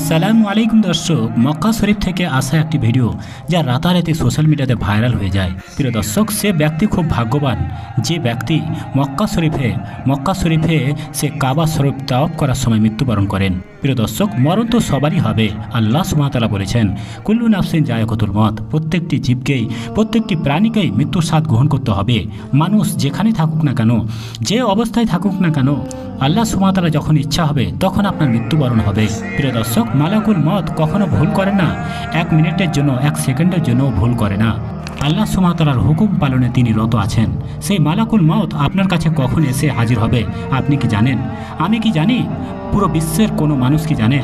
আসসালামু আলাইকুম দর্শক, মক্কা শরীফ থেকে আসা একটি ভিডিও যা রাতারাতি সোশ্যাল মিডিয়াতে ভাইরাল হয়ে যায়। প্রিয় দর্শক, সে ব্যক্তি খুব ভাগ্যবান। যে ব্যক্তি মক্কা শরীফে মক্কা শরীফে সে কাবা শরীফ তাওয়াফ করার সময় মৃত্যুবরণ করেন। প্রিয় দর্শক, মরণ তো সবারই হবে। আল্লাহ সুমাতালা বলেছেন, কুল্লু নাফসিন জায়কতুল মত প্রত্যেকটি জীবকেই, প্রত্যেকটি প্রাণীকেই মৃত্যুর স্বাদ গ্রহণ করতে হবে। মানুষ যেখানে থাকুক না কেন, যে অবস্থায় থাকুক না কেন, আল্লাহ সুমাতালা যখন ইচ্ছা হবে, তখন আপনার মৃত্যুবরণ হবে। প্রিয় দর্শক মালাকুল মত কখনো ভুল করে না। এক মিনিটের জন্য, এক সেকেন্ডের জন্য ভুল করে না। আল্লাহ সুমাতালার হুকুম পালনে তিনি রত আছেন। সেই মালাকুল মত আপনার কাছে কখন এসে হাজির হবে, আপনি কি জানেন? আমি কি জানি? পুরো বিশ্বের কোনো মানুষ কি জানে?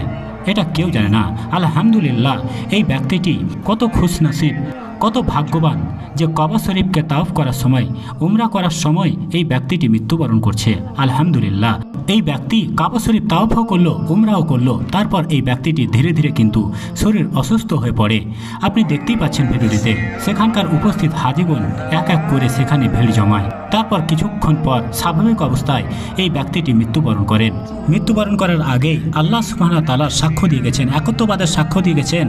এটা কেউ জানে না। আলহামদুলিল্লাহ, এই ব্যক্তিটি কত খুশনসিব, কত ভাগ্যবান যে কবা শরীফকে তাওফ করার সময়, উমরা করার সময় এই ব্যক্তিটি মৃত্যুবরণ করছে। আলহামদুলিল্লাহ। এই ব্যক্তি কাবা শরীফ তাওফও করল, উমরাও করল। তারপর এই ব্যক্তিটি ধীরে ধীরে কিন্তু শরীর অসুস্থ হয়ে পড়ে। আপনি দেখতেই পাচ্ছেন ভিডিওটিতে, সেখানকার উপস্থিত হাজিগণ এক এক করে সেখানে ভিড় জমায়। তারপর কিছুক্ষণ পর স্বাভাবিক অবস্থায় এই ব্যক্তিটি মৃত্যুবরণ করেন। মৃত্যুবরণ করার আগেই আল্লাহ সুবহানাহু ওয়া তাআলার সাক্ষ্য দিয়ে গেছেন, একত্ববাদের সাক্ষ্য দিয়ে গেছেন,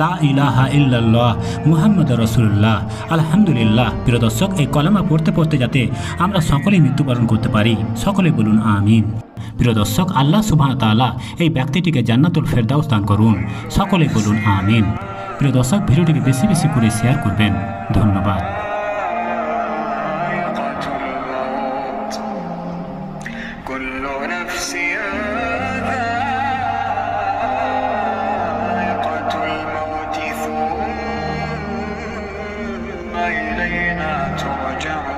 লা ইলাহা ইল্লাল্লাহ মুহাম্মদ রসুল্লাহ আলহামদুলিল্লাহ, প্রিয় দর্শক, এই কলমা পড়তে পড়তে যাতে আমরা সকলেই মৃত্যুবরণ করতে পারি। সকলে বলুন, আমিন। প্রিয় দর্শক, আল্লাহ সুবাহ তালা এই ব্যক্তিটিকে জান্নাতুল ফেরদাউস দান করুন। সকলে বলুন, আমিন। প্রিয় দর্শক, ভিডিওটিকে বেশি বেশি করে শেয়ার করবেন। ধন্যবাদ। إلينا ترجعون